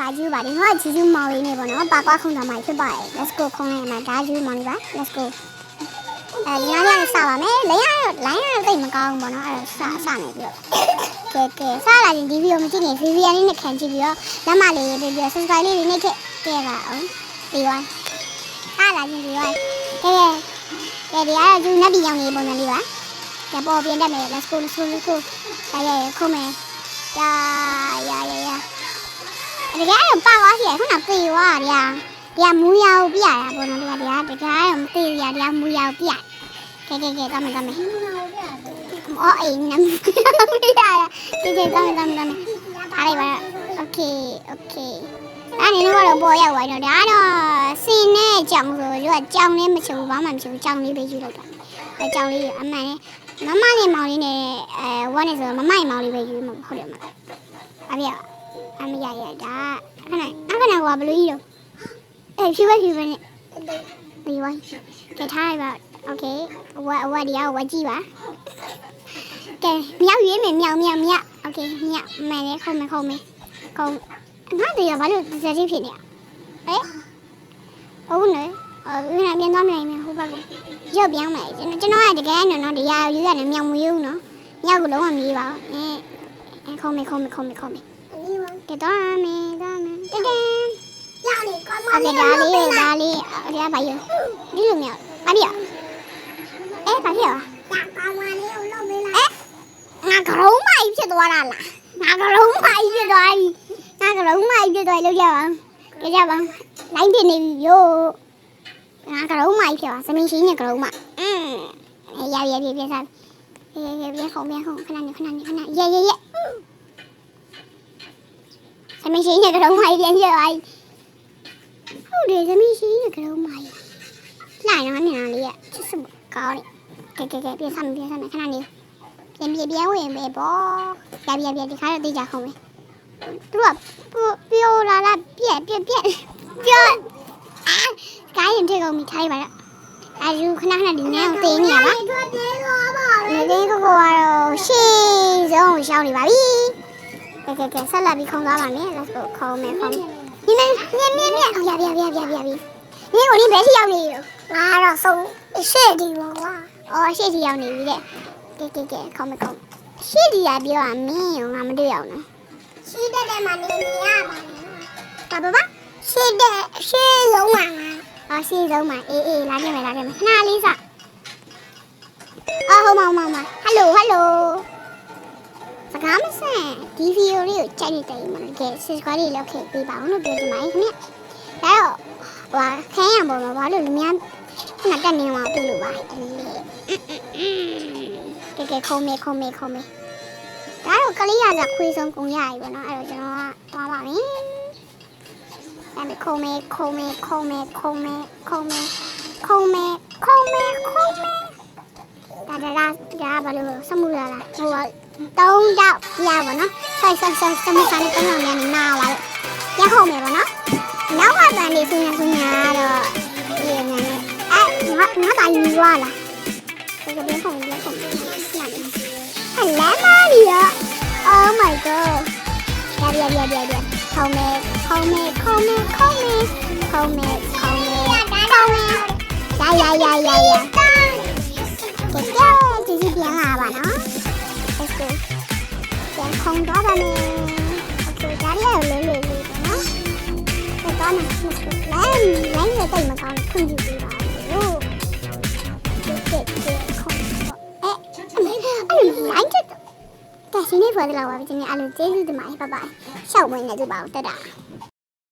ဒါဂျူးပါဒီတော့ဂျူးဂျူးမောင်လေးနေပေါ့နော်ပါကွာခုံတော်မှာဖြစ်ပါတယ် let's go ခုံလိုက်မှာဒါဂျူးမောင်လေးပါ let's go အဲဒီညနေစပါမယ်လိုင်းရလိုင်းရတိတ်မကောင်းဘူးပေါ့နော်အဲ့တော့စစနေပြီးတော့ကဲကဲစလာရင်ဒီဗီဒီယိုမကြည့်ရင် VVN လေးနဲ့ခံကြည့်ပြီးတော့လက်မလေးပြီးပြီး subscribe လေးတွေနှိပ်ခဲ့ကြည့်ပါအောင်ပြီးသွားစလာရင်ပြီးသွားကဲကဲဒီအားဂျူးနတ်ပြည်ရောက်နေပုံစံလေးပါကဲပေါ်ပြင်တတ်မယ် let's go let's go let's go ရရရခုံးမယ်ရရရရ တကယ်တော့ပါသွားစီရခုနပေသွားဗျာဒီကမူရကိုပြရတာပေါ့နော်ဒီကဒီကတကယ်တော့မသိရဒီကမူရကိုပြကဲကဲကဲတော့မယ်တော့မယ်အော်အေးနမ်ပြရတာကဲကဲတော့မယ်တော့မယ်တော့မယ်အားလိုက်ပါโอเคโอเคအဲ့ဒီတော့ပေါ်ရောက်သွားတော့ဒါတော့စင်နဲ့ကြောင်ဆိုသူကကြောင်လေးမချဘူးဘာမှမချဘူးကြောင်လေးပဲယူလိုက်တာအဲကြောင်လေးအမှန်နဲ့မမနဲ့မောင်လေးနဲ့အဲဝမ်းနေဆိုမမနဲ့မောင်လေးပဲယူမှာဟုတ်တယ်မလားအပြ အမရရဒါခဏအခဏကဘယ်လိုကြီးတော့အဲဖြူပဲဖြူပဲနဲ့ဒီဝိုင်းကဲထားလိုက်ပါโอเคဝက်ဝက်ဒီအောင်ဝက်ကြည့်ပါကဲမြောက်ရွေးမယ်မြောက်မြောက်မြောက်โอเคမြောက်မှန်လေခုံမယ်ခုံမယ်ခုံငါတည်းကဘာလို့စက်ကြီးဖြစ်နေရအဲဟုတ်နော်အဲပြန်ပြန်သွားမလိုက်မယ်ဟိုဘက်ကရုပ်ပြောင်းမယ်ကျွန်တော်ကျွန်တော်ကတကယ်နော်နော်တရားယူရတယ်မြောက်မယူနော်မြောက်ကလုံးဝမယူပါဘူးအဲခုံမယ်ခုံမယ်ခုံမယ်ခုံမယ် ကဲတော့မေတော့မေတကယ်အမေဒါလေးကိုဒါလေးအရာပါရဒီလိုမျိုးပါပြအဲပါပြငါကရုံးမကြီးဖြစ်သွားတာလားငါကရုံးမကြီးဖြစ်သွားပြီငါကရုံးမကြီးဖြစ်သွားလို့ရပါကြကြပါလိုင်းတင်နေပြီရို့ငါကရုံးမကြီးဖြစ်သွားသမင်းရှင်ရဲ့ကရုံးမအင်းရရရပြပြစားရရရပြခုံပြခုံခဏနေခဏနေခဏရရရ သမီးရှိနေကရုံးမကြီးပြန်ဖြစ်သွားပြီဟုတ်တယ်သမီးရှိနေကရုံးမကြီးလိုက်တော့နေလေးရချစ်စမကောင်းတယ်ကဲကဲကဲပြန်ဆမ်းပြန်ဆမ်းခဏနေပြန်ပြပြန်ဝင်ပဲပေါ့ပြပြပြဒီခါတော့သိကြခုံးမယ်သူကပြောလာလာပြက်ပြက်ပြက်ပြောအာကိုင်းရင်ထည့်ကုန်ပြီထိုင်းပါတော့အာယူခဏခဏဒီနေ့အောင်သိနေရပါထွက်ပြေးသွားပါငယ်လေးကိုကတော့ရှေ့ဆုံးကိုရှောင်းနေပါပြီ ကဲကဲကဲဆက်လက်ပြီးခုံသွားပါမယ် let's go ခုံမယ်ခုံမယ်ဒီနေ့မြက်မြက်မြက်ပြပြပြပြပြပြီဒီကိုဒီဘယ်ရှိရောက်နေရောငါတော့ဆုံးရှေ့ဒီပါကွာအော်ရှေ့စီရောက်နေပြီတဲ့ကဲကဲကဲခုံမယ်ခုံရှေ့ဒီကပြောရမင်းရောငါမတွေ့အောင်နော်ရှိတဲ့တဲ့မှာနေနေရပါဘာဘာဘာရှိတဲ့ရှေ့လုံးမှာအော်ရှေ့ဆုံးမှာအေးအေးလာခဲ့မယ်လာခဲ့မယ်ခဏလေးစအော်ဟုတ်မောင်မောင်မောင်ဟယ်လိုဟယ်လိုစ ကားမဆန်ဒီဗီဒီယိုလေးကိုကြိုက်နေတယ်မလို့ကဲ subscribe လေးလုပ်ခဲ့ပေးပါဦးလို့ပြောချင်ပါတယ်ခင်ဗျဒါတော့ဟိုခိုင်းရပေါ်မှာဘာလို့လူများခုနတက်နေမှာပြုလို့ပါကဲကဲခုံးမေခုံးမေခုံးမေဒါတော့ကလေးရကြခွေးဆုံးကုန်ရပြီပေါ့နော်အဲ့တော့ကျွန်တော်ကသွားပါမယ်အဲ့ဒါခုံမဲခုံမဲခုံမဲခုံမဲခုံမဲခုံမဲခုံမဲခုံမဲဒါဒါဒါဒါဘာလို့စမှုလာလားဟို ต้องยาวยาวเนาะใส่ใส่ใส่สมุนไพรเป็นหน่อยนี่นาไว้ยาหอมเลยวเนาะแล้วว่าแต่นี่คุณยาคุณยาเด้อยังไงเอ๊ะน้าหน้าตาดีว่าล่ะเป็นเงของเรื่องของอย่งหันแล้วมาดิอะโอ้ my god เดียวเดียวเดียวเดียวเข้าเมฆเข้าเมฆเข้าเมฆเข้าเมฆเข้าเมฆเข้าเมฆเข้าเมฆยายายายายา လမ်းလမ်းရတဲ့မကောင်းခွင့်ပြုပေးပါလို့ကဲကဲကဲခုံတော့အဲအဲ့လိုင်းချက်ကဲရှင်နေဖွယ်လာပါပြီဒီနေ့အလိုကျေးဇူးတင်ပါတယ်ဘိုင်ဘိုင်ရှောက်ဝင်နေကြပါဦးတက်တာ